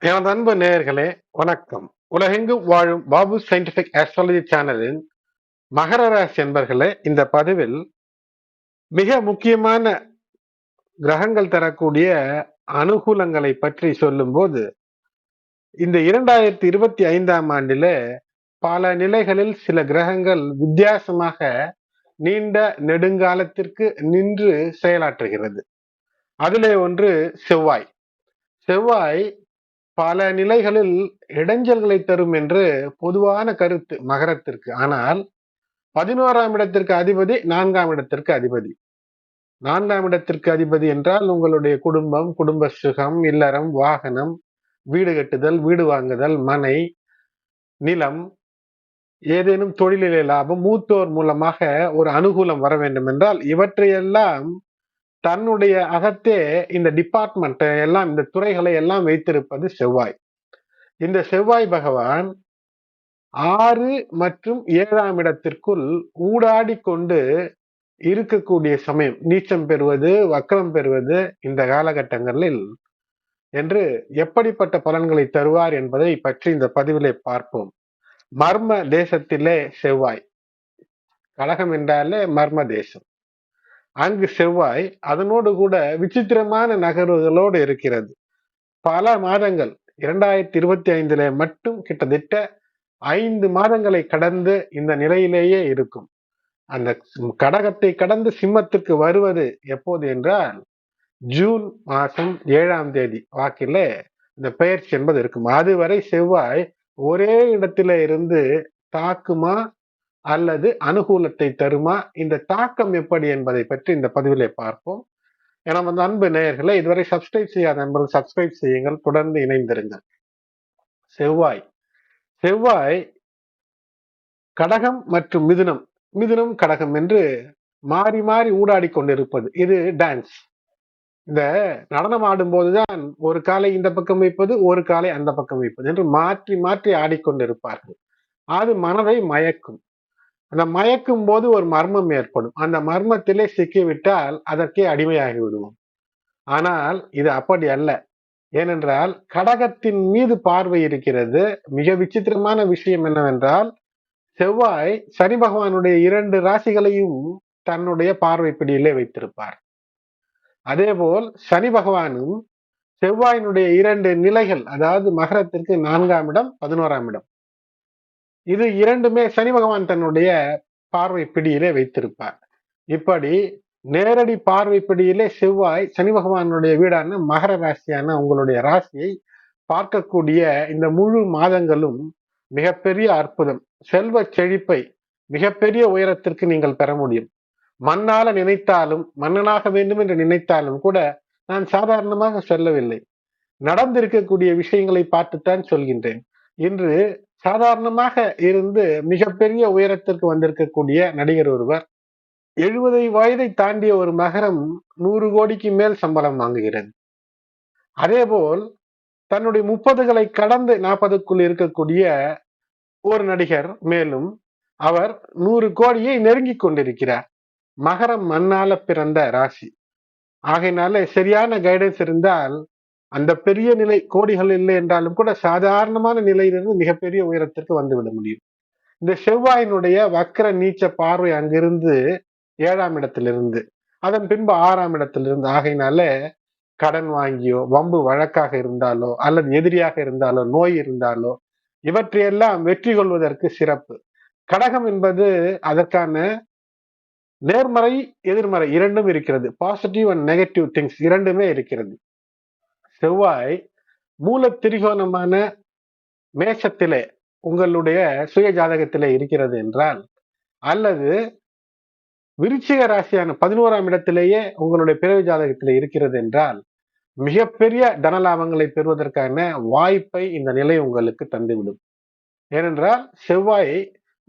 எனது அன்பு நேயர்களே வணக்கம். உலகெங்கும் வாழும் பாபு சயின்டிபிக் ஆஸ்ட்ராலஜி சேனலின் மகர ராசி என்பர்களே இந்த பதிவில் மிக முக்கியமான கிரகங்கள் தரக்கூடிய அனுகூலங்களை பற்றி சொல்லும்போது இந்த இரண்டாயிரத்தி இருபத்தி ஐந்தாம் ஆண்டில பல நிலைகளில் சில கிரகங்கள் வித்தியாசமாக நீண்ட நெடுங்காலத்திற்கு நின்று செயலாற்றுகிறது. அதிலே ஒன்று செவ்வாய். செவ்வாய் பல நிலைகளில் இடைஞ்சல்களை தரும் என்று பொதுவான கருத்து மகரத்திற்கு ஆனால் பதினோராம் இடத்திற்கு அதிபதி நான்காம் இடத்திற்கு அதிபதி. நான்காம் இடத்திற்கு அதிபதி என்றால் உங்களுடைய குடும்பம் குடும்ப சுகம் இல்லறம் வாகனம் வீடு கட்டுதல் வீடு வாங்குதல் மனை நிலம் ஏதேனும் தொழிலிலே லாபம் மூத்தோர் மூலமாக ஒரு அனுகூலம் வர வேண்டும் என்றால் இவற்றையெல்லாம் தன்னுடைய அகத்தே இந்த டிபார்ட்மெண்ட் எல்லாம் இந்த துறைகளை எல்லாம் வைத்திருப்பது செவ்வாய். இந்த செவ்வாய் பகவான் ஆறு மற்றும் ஏழாம் இடத்திற்குள் ஊடாடி கொண்டு இருக்கக்கூடிய சமயம். நீச்சம் பெறுவது வக்கரம் பெறுவது இந்த காலகட்டங்களில் என்று எப்படிப்பட்ட பலன்களை தருவார் என்பதை பற்றி இந்த பதிவிலே பார்ப்போம். மர்ம தேசத்திலே செவ்வாய். கழகம் என்றாலே மர்ம தேசம். அங்கு செவ்வாய் அதனோடு கூட விசித்திரமான நகர்வுகளோடு இருக்கிறது. பல மாதங்கள் இரண்டாயிரத்தி இருபத்தி ஐந்துல மட்டும் கிட்டத்தட்ட ஐந்து மாதங்களை கடந்து இந்த நிலையிலேயே இருக்கும். அந்த கடகத்தை கடந்து சிம்மத்துக்கு வருவது எப்போது என்றால் ஜூன் மாசம் ஏழாம் தேதி வாக்கில இந்த பெயர்ச்சி என்பது இருக்கும். அதுவரை செவ்வாய் ஒரே இடத்துல இருந்து தாக்குமா அல்லது அனுகூலத்தை தருமா? இந்த தாக்கம் எப்படி என்பதை பற்றி இந்த பதிவிலே பார்ப்போம். என வந்து அன்பு நேயர்களை இதுவரை சப்ஸ்கிரைப் செய்யாத நண்பர்கள் சப்ஸ்கிரைப் செய்யுங்கள். தொடர்ந்து இணைந்திருங்கள். செவ்வாய். செவ்வாய் கடகம் மற்றும் மிதுனம். மிதுனம் கடகம் என்று மாறி மாறி ஊடாடி கொண்டிருப்பது. இது டான்ஸ் இந்த நடனம் ஆடும்போதுதான் ஒரு காலை இந்த பக்கம் வைப்பது ஒரு காலை அந்த பக்கம் வைப்பது என்று மாற்றி மாற்றி ஆடிக்கொண்டிருப்பார்கள் அது மனதை மயக்கும். அந்த மயக்கும் போது ஒரு மர்மம் ஏற்படும். அந்த மர்மத்திலே சிக்கிவிட்டால் அதற்கே அடிமையாகி விடுவோம். ஆனால் இது அப்படி அல்ல. ஏனென்றால் கடகத்தின் மீது பார்வை இருக்கிறது. மிக விசித்திரமான விஷயம் என்னவென்றால் செவ்வாய் சனி பகவானுடைய இரண்டு ராசிகளையும் தன்னுடைய பார்வை பிடியிலே வைத்திருப்பார். அதேபோல் சனி பகவானும் செவ்வாயினுடைய இரண்டு நிலைகள் அதாவது மகரத்திற்கு நான்காம் இடம் பதினோராம் இடம். இது இரண்டுமே சனி பகவான் தன்னுடைய பார்வை பிடியிலே வைத்திருப்பார். இப்படி நேரடி பார்வை பிடியிலே செவ்வாய் சனி பகவானுடைய வீடான மகர ராசியான உங்களுடைய ராசியை பார்க்கக்கூடிய இந்த முழு மாதங்களும் மிகப்பெரிய அற்புதம். செல்வ செழிப்பை மிகப்பெரிய உயரத்திற்கு நீங்கள் பெற முடியும். மண்ணால நினைத்தாலும் மன்னனாக வேண்டும் என்று நினைத்தாலும் கூட நான் சாதாரணமாக சொல்லவில்லை. நடந்திருக்கக்கூடிய விஷயங்களை பார்த்துத்தான் சொல்கின்றேன். இன்று சாதாரணமாக இருந்து மிகப்பெரிய உயரத்திற்கு வந்திருக்கக்கூடிய நடிகர் ஒருவர் எழுபதை வயதை தாண்டிய ஒரு மகரம் நூறு கோடிக்கு மேல் சம்பளம் வாங்குகிறது. அதேபோல் தன்னுடைய முப்பதுகளை கடந்து நாற்பதுக்குள் இருக்கக்கூடிய ஒரு நடிகர் மேலும் அவர் நூறு கோடியை நெருங்கி கொண்டிருக்கிறார். மகரம் மண்ணால பிறந்த ராசி. ஆகையினால சரியான கைடன்ஸ் இருந்தால் அந்த பெரிய நிலை கோடிகள் இல்லை என்றாலும் கூட சாதாரணமான நிலையிலிருந்து மிகப்பெரிய உயரத்திற்கு வந்துவிட முடியும். இந்த செவ்வாயினுடைய வக்கர நீச்ச பார்வை அங்கிருந்து ஏழாம் இடத்திலிருந்து அதன் பின்பு ஆறாம் இடத்திலிருந்து ஆகையினால கடன் வாங்கியோ வம்பு வழக்காக இருந்தாலோ அல்லது எதிரியாக இருந்தாலோ நோய் இருந்தாலோ இவற்றையெல்லாம் வெற்றி கொள்வதற்கு சிறப்பு. கடகம் என்பது அதற்கான நேர்மறை எதிர்மறை இரண்டும் இருக்கிறது. பாசிட்டிவ் அண்ட் நெகட்டிவ் திங்ஸ் இரண்டுமே இருக்கிறது. செவ்வாய் மூல திரிகோணமான மேஷத்திலே உங்களுடைய சுய ஜாதகத்திலே இருக்கிறது என்றால் அல்லது விருச்சிக ராசியான பதினோராம் இடத்திலேயே உங்களுடைய பிறவி ஜாதகத்தில் இருக்கிறது என்றால் மிகப்பெரிய தனலாபங்களை பெறுவதற்கான வாய்ப்பை இந்த நிலை உங்களுக்கு தந்துவிடும். ஏனென்றால் செவ்வாய்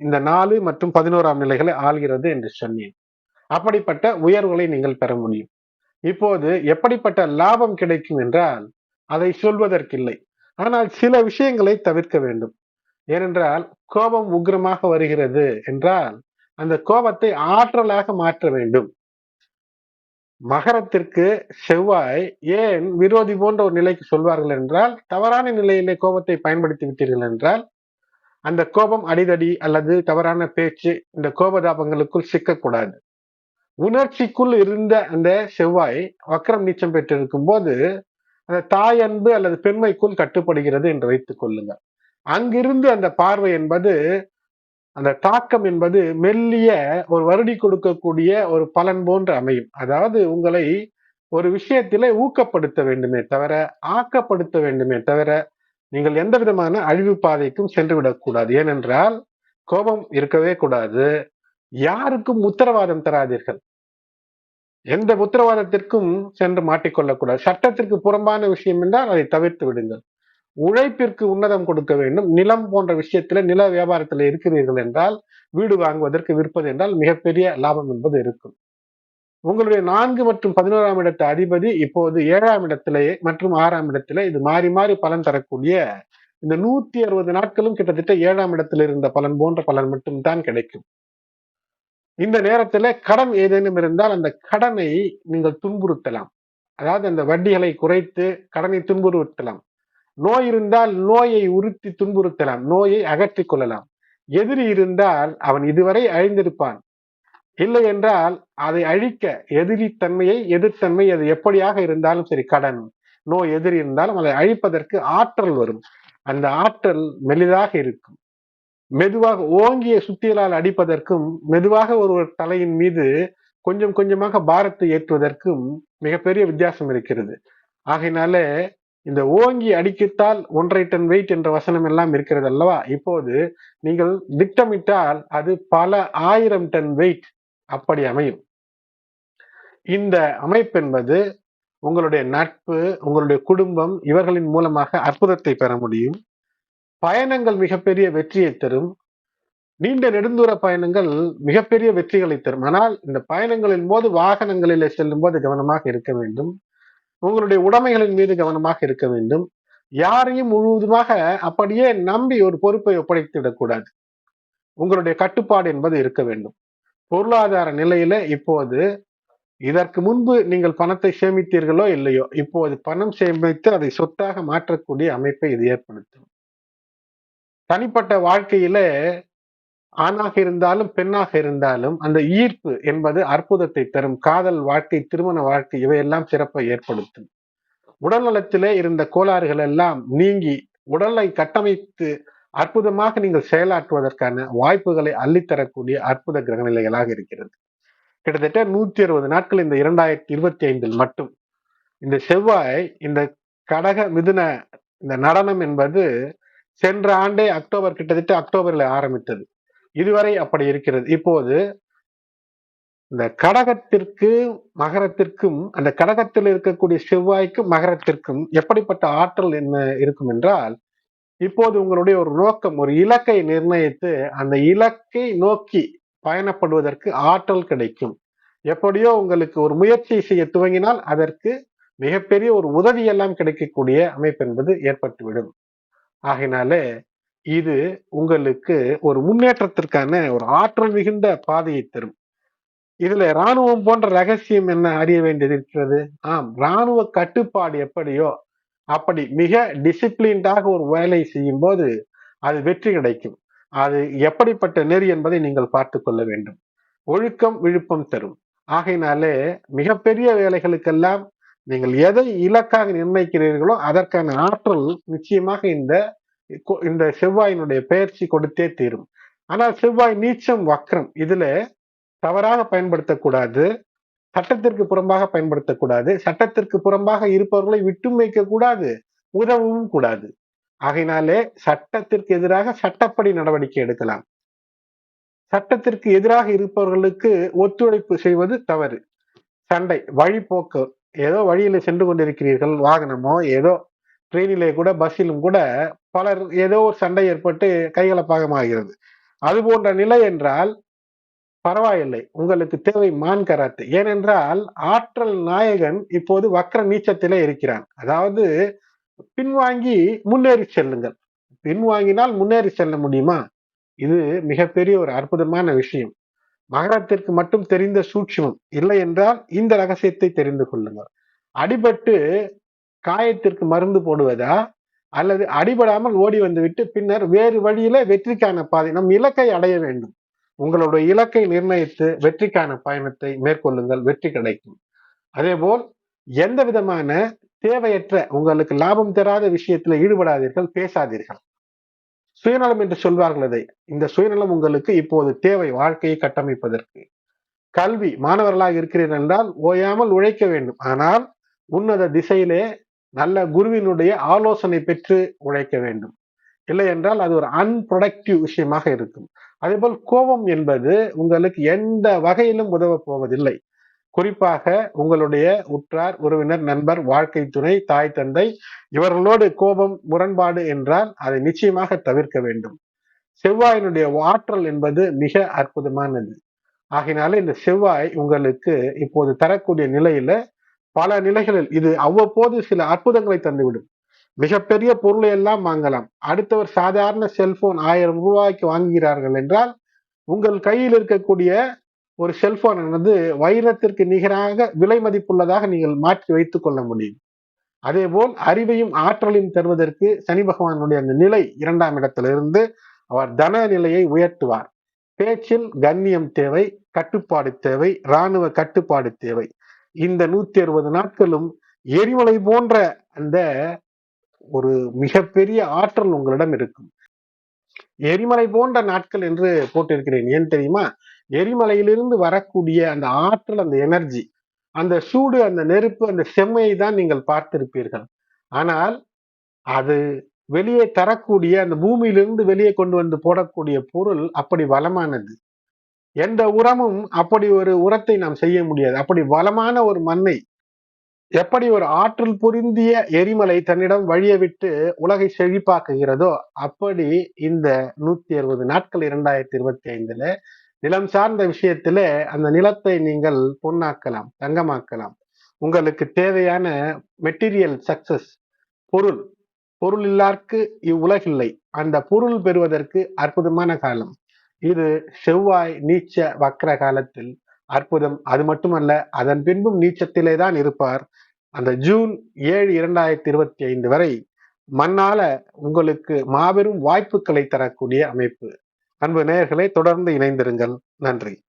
இந்த நாலு மற்றும் பதினோராம் நிலைகளை ஆள்கிறது என்று சொன்னேன். அப்படிப்பட்ட உயர்வுகளை நீங்கள் பெற முடியும். இப்போது எப்படிப்பட்ட லாபம் கிடைக்கும் என்றால் அதை சொல்வதற்கில்லை. ஆனால் சில விஷயங்களை தவிர்க்க வேண்டும். ஏனென்றால் கோபம் உக்ரமாக வருகிறது என்றால் அந்த கோபத்தை ஆற்றலாக மாற்ற வேண்டும். மகரத்திற்கு செவ்வாய் ஏன் விரோதி போன்ற ஒரு நிலைக்கு சொல்வார்கள் என்றால் தவறான நிலையிலே கோபத்தை பயன்படுத்தி விட்டீர்கள் என்றால் அந்த கோபம் அடிதடி அல்லது தவறான பேச்சு இந்த கோபதாபங்களுக்குள் சிக்கக்கூடாது. உணர்ச்சிக்குள் இருந்த அந்த செவ்வாய் வக்கரம் நீச்சம் பெற்றிருக்கும் போது அந்த தாய் அன்பு அல்லது பெண்மைக்குள் கட்டுப்படுகிறது என்று வைத்துக் கொள்ளுங்க அங்கிருந்து அந்த பார்வை என்பது அந்த தாக்கம் என்பது மெல்லிய ஒரு வருடி கொடுக்கக்கூடிய ஒரு பலன் போன்று அமையும். அதாவது உங்களை ஒரு விஷயத்திலே ஊக்கப்படுத்த வேண்டுமே தவிர ஆக்கப்படுத்த வேண்டுமே தவிர நீங்கள் எந்த விதமான அழிவு பாதைக்கும் சென்று விடக்கூடாது. ஏனென்றால் கோபம் இருக்கவே கூடாது. யாருக்கும் உத்தரவாதம் தராதீர்கள். எந்த உத்தரவாதத்திற்கும் சென்று மாட்டிக்கொள்ளக்கூடாது. சட்டத்திற்கு புறம்பான விஷயம் என்றால் அதை தவிர்த்து விடுங்கள். உழைப்பிற்கு உன்னதம் கொடுக்க வேண்டும். நிலம் போன்ற விஷயத்துல நில வியாபாரத்தில் இருக்கிறீர்கள் என்றால் வீடு வாங்குவதற்கு விற்பது என்றால் மிகப்பெரிய லாபம் என்பது இருக்கும். உங்களுடைய நான்கு மற்றும் பதினோராம் இடத்து அதிபதி இப்போது ஏழாம் இடத்திலேயே மற்றும் ஆறாம் இடத்திலே இது மாறி மாறி பலன் தரக்கூடிய இந்த நூத்தி அறுபது நாட்களும் கிட்டத்தட்ட ஏழாம் இடத்தில் இருந்த பலன் போன்ற பலன் மட்டும்தான் கிடைக்கும். இந்த நேரத்துல கடன் ஏதேனும் இருந்தால் அந்த கடனை நீங்கள் துன்புறுத்தலாம். அதாவது அந்த வட்டிகளை குறைத்து கடனை துன்புறுத்தலாம். நோய் இருந்தால் நோயை உறுத்தி துன்புறுத்தலாம். நோயை அகற்றிக் கொள்ளலாம். எதிரி இருந்தால் அவன் இதுவரை அழிந்திருப்பான். இல்லை என்றால் அதை அழிக்க எதிரி தன்மையை எதிர்த்தன்மை அது எப்படியாக இருந்தாலும் சரி கடன். நோய் எதிரி இருந்தாலும் அதை அழிப்பதற்கு ஆற்றல் வரும். அந்த ஆற்றல் மெலிதாக இருக்கும். மெதுவாக ஓங்கிய சுத்தியலால் அடிப்பதற்கும் மெதுவாக ஒரு தலையின் மீது கொஞ்சம் கொஞ்சமாக பாரத்தை ஏற்றுவதற்கும் மிகப்பெரிய வித்தியாசம் இருக்கிறது. ஆகையினால இந்த ஓங்கி அடிக்கத்தால் ஒன்றை டன் வெயிட் என்ற வசனம் எல்லாம் இருக்கிறது அல்லவா? இப்போது நீங்கள் திட்டமிட்டால் அது பல ஆயிரம் டன் வெயிட் அப்படி அமையும். இந்த அமைப்பு என்பது உங்களுடைய நட்பு உங்களுடைய குடும்பம் இவர்களின் மூலமாக அற்புதத்தை பெற முடியும். பயணங்கள் மிகப்பெரிய வெற்றியை தரும். நீண்ட நெடுந்தூர பயணங்கள் மிகப்பெரிய வெற்றிகளை தரும். ஆனால் இந்த பயணங்களின் போது வாகனங்களிலே செல்லும் போது கவனமாக இருக்க வேண்டும். உங்களுடைய உடைமைகளின் மீது கவனமாக இருக்க வேண்டும். யாரையும் முழுவதுமாக அப்படியே நம்பி ஒரு பொறுப்பை ஒப்படைத்து விடக்கூடாது. உங்களுடைய கட்டுப்பாடு என்பது இருக்க வேண்டும். பொருளாதார நிலையில இப்போது இதற்கு முன்பு நீங்கள் பணத்தை சேமித்தீர்களோ இல்லையோ இப்போது பணம் சேமித்து அதை சொத்தாக மாற்றக்கூடிய அமைப்பை இது ஏற்படுத்தும். தனிப்பட்ட வாழ்க்கையில ஆணாக இருந்தாலும் பெண்ணாக இருந்தாலும் அந்த ஈர்ப்பு என்பது அற்புதத்தை தரும். காதல் வாழ்க்கை திருமண வாழ்க்கை இவையெல்லாம் சிறப்பை ஏற்படுத்தும். உடல் நலத்திலே இருந்த கோளாறுகள் எல்லாம் நீங்கி உடலை கட்டமைத்து அற்புதமாக நீங்கள் செயலாற்றுவதற்கான வாய்ப்புகளை அள்ளித்தரக்கூடிய அற்புத கிரகநிலைகளாக இருக்கிறது. கிட்டத்தட்ட நூத்தி அறுபது நாட்கள் இந்த இரண்டாயிரத்தி இருபத்தி ஐந்தில் மட்டும். இந்த செவ்வாய் இந்த கடக மிதுன இந்த நடனம் என்பது சென்ற ஆண்டே அக்டோபர் கிட்டத்தட்ட அக்டோபரில் ஆரம்பித்தது. இதுவரை அப்படி இருக்கிறது. இப்போது இந்த கடகத்திற்கு மகரத்திற்கும் அந்த கடகத்தில் இருக்கக்கூடிய செவ்வாய்க்கும் மகரத்திற்கும் எப்படிப்பட்ட ஆற்றல் என்ன இருக்கும் என்றால் இப்போது உங்களுடைய ஒரு நோக்கம் ஒரு இலக்கை நிர்ணயித்து அந்த இலக்கை நோக்கி பயணப்படுவதற்கு ஆற்றல் கிடைக்கும். எப்படியோ உங்களுக்கு ஒரு முயற்சி செய்ய துவங்கினால் அதற்கு மிகப்பெரிய ஒரு உதவி எல்லாம் கிடைக்கக்கூடிய அமைப்பு என்பது ஏற்பட்டுவிடும். ஆகினாலே இது உங்களுக்கு ஒரு முன்னேற்றத்திற்கான ஒரு ஆற்றல் மிகுந்த பாதையை தரும். இதுல ராணுவம் போன்ற ரகசியம் என்ன அறிய வேண்டியது இருக்கிறது? ஆம் ராணுவ கட்டுப்பாடு எப்படியோ அப்படி மிக டிசிப்ளின்டாக ஒரு வேலை செய்யும் போது அது வெற்றி கிடைக்கும். அது எப்படிப்பட்ட நெறி என்பதை நீங்கள் பார்த்து கொள்ள வேண்டும். ஒழுக்கம் விழுப்பம் தரும். ஆகையினாலே மிகப்பெரிய வேலைகளுக்கெல்லாம் நீங்கள் எதை இலக்காக நிர்ணயிக்கிறீர்களோ அதற்கான ஆற்றல் நிச்சயமாக இந்த இந்த செவ்வாயினுடைய பயிற்சி கொடுத்தே தீரும். ஆனால் செவ்வாய் நீச்சம் வக்ரம் இதுல தவறாக பயன்படுத்தக்கூடாது. சட்டத்திற்கு புறம்பாக பயன்படுத்தக்கூடாது. சட்டத்திற்கு புறம்பாக இருப்பவர்களை விட்டும் வைக்க கூடாது. உதவவும் கூடாது. ஆகையினாலே சட்டத்திற்கு எதிராக சட்டப்படி நடவடிக்கை எடுக்கலாம். சட்டத்திற்கு எதிராக இருப்பவர்களுக்கு ஒத்துழைப்பு செய்வது தவறு. சண்டை வழிபோக்கு ஏதோ வழியில சென்று கொண்டிருக்கிறீர்கள் வாகனமோ ஏதோ ட்ரெயினிலே கூட பஸ்ஸிலும் கூட பலர் ஏதோ ஒரு சண்டை ஏற்பட்டு கைகலப்பாகமாகிறது. அது போன்ற நிலை என்றால் பரவாயில்லை. உங்களுக்கு தேவை மான் கராத்து. ஏனென்றால் ஆற்றல் நாயகன் இப்போது வக்ர நீச்சத்திலே இருக்கிறான். அதாவது பின்வாங்கி முன்னேறி செல்லுங்கள். பின்வாங்கினால் முன்னேறி செல்ல முடியுமா? இது மிகப்பெரிய ஒரு அற்புதமான விஷயம். மகரத்திற்கு மட்டும் தெரிந்த சூட்சுமம் இல்லை என்றால் இந்த ரகசியத்தை தெரிந்து கொள்ளுங்கள். அடிபட்டு காயத்திற்கு மருந்து போடுவதா? அல்லது அடிபடாமல் ஓடி வந்துவிட்டு பின்னர் வேறு வழியில வெற்றிக்கான பாதை நம் இலக்கை அடைய வேண்டும். உங்களுடைய இலக்கை நிர்ணயித்து வெற்றிக்கான பயணத்தை மேற்கொள்ளுங்கள் வெற்றி கிடைக்கும். அதேபோல் எந்த விதமான தேவையற்ற உங்களுக்கு லாபம் தராத விஷயத்துல ஈடுபடாதீர்கள் பேசாதீர்கள். சுயநலம் என்று சொல்வார்கள் அதை இந்த சுயநலம் உங்களுக்கு இப்போது தேவை வாழ்க்கையை கட்டமைப்பதற்கு. கல்வி மாணவர்களாக இருக்கிறீர்கள் என்றால் ஓயாமல் உழைக்க வேண்டும். ஆனால் உன்னத திசையிலே நல்ல குருவினுடைய ஆலோசனை பெற்று உழைக்க வேண்டும். இல்லை என்றால் அது ஒரு அன்ப்ரொடக்டிவ் விஷயமாக இருக்கும். அதே போல் கோபம் என்பது உங்களுக்கு எந்த வகையிலும் உதவ போவதில்லை. குறிப்பாக உங்களுடைய உற்றார் உறவினர் நண்பர் வாழ்க்கை துணை தாய் தந்தை இவர்களோடு கோபம் முரண்பாடு என்றால் அதை நிச்சயமாக தவிர்க்க வேண்டும். செவ்வாயினுடைய ஆற்றல் என்பது மிக அற்புதமானது. ஆகினால இந்த செவ்வாய் உங்களுக்கு இப்போது தரக்கூடிய நிலையில பல நிலைகளில் இது அவ்வப்போது சில அற்புதங்களை தந்துவிடும். மிகப்பெரிய பொருளை எல்லாம் வாங்கலாம். அடுத்தவர் சாதாரண செல்போன் ஆயிரம் ரூபாய்க்கு வாங்குகிறார்கள் என்றால் உங்கள் கையில் இருக்கக்கூடிய ஒரு செல்போன் வந்து வைரத்திற்கு நிகராக விலை மதிப்புள்ளதாக நீங்கள் மாற்றி வைத்துக் கொள்ள முடியும். அதே போல் அறிவையும் ஆற்றலையும் தருவதற்கு சனி பகவானுடைய அந்த நிலை இரண்டாம் இடத்திலிருந்து அவர் தன நிலையை உயர்த்துவார். பேச்சில் கண்ணியம் தேவை கட்டுப்பாடு தேவை இராணுவ கட்டுப்பாடு தேவை. இந்த நூத்தி அறுபது நாட்களும் எரிமலை போன்ற அந்த ஒரு மிகப்பெரிய ஆற்றல் உங்களிடம் இருக்கும். எரிமலை போன்ற நாட்கள் என்று போட்டிருக்கிறேன். ஏன் தெரியுமா? எரிமலையிலிருந்து வரக்கூடிய அந்த ஆற்றல் அந்த எனர்ஜி அந்த சூடு அந்த நெருப்பு அந்த செம்மையை தான் நீங்கள் பார்த்திருப்பீர்கள். ஆனால் அது வெளியே தரக்கூடிய அந்த பூமியிலிருந்து வெளியே கொண்டு வந்து போடக்கூடிய பொருள் அப்படி வளமானது. எந்த உரமும் அப்படி ஒரு உரத்தை நாம் செய்ய முடியாது. அப்படி வளமான ஒரு மண்ணை எப்படி ஒரு ஆற்றல் புரிந்திய எரிமலை தன்னிடம் வழிய விட்டு உலகை செழிப்பாக்குகிறதோ அப்படி இந்த நூத்தி அறுபது நாட்கள் இரண்டாயிரத்தி இருபத்தி ஐந்துல நிலம் சார்ந்த விஷயத்துல அந்த நிலத்தை நீங்கள் பொன்னாக்கலாம் தங்கமாக்கலாம். உங்களுக்கு தேவையான மெட்டீரியல் சக்சஸ் பொருள். பொருள் இல்லார்க்கு இவ்வுலகில்லை. அந்த பொருள் பெறுவதற்கு அற்புதமான காலம். இது செவ்வாய் நீச்ச வக்ர காலத்தில் அற்புதம். அது மட்டுமல்ல அதன் பின்பும் நீச்சத்திலே தான் இருப்பார். அந்த ஜூன் ஏழு இரண்டாயிரத்தி இருபத்தி ஐந்து வரை மண்ணால உங்களுக்கு மாபெரும் வாய்ப்புகளை தரக்கூடிய அமைப்பு. அன்பு நேயர்களை தொடர்ந்து இணைந்திருங்கள். நன்றி.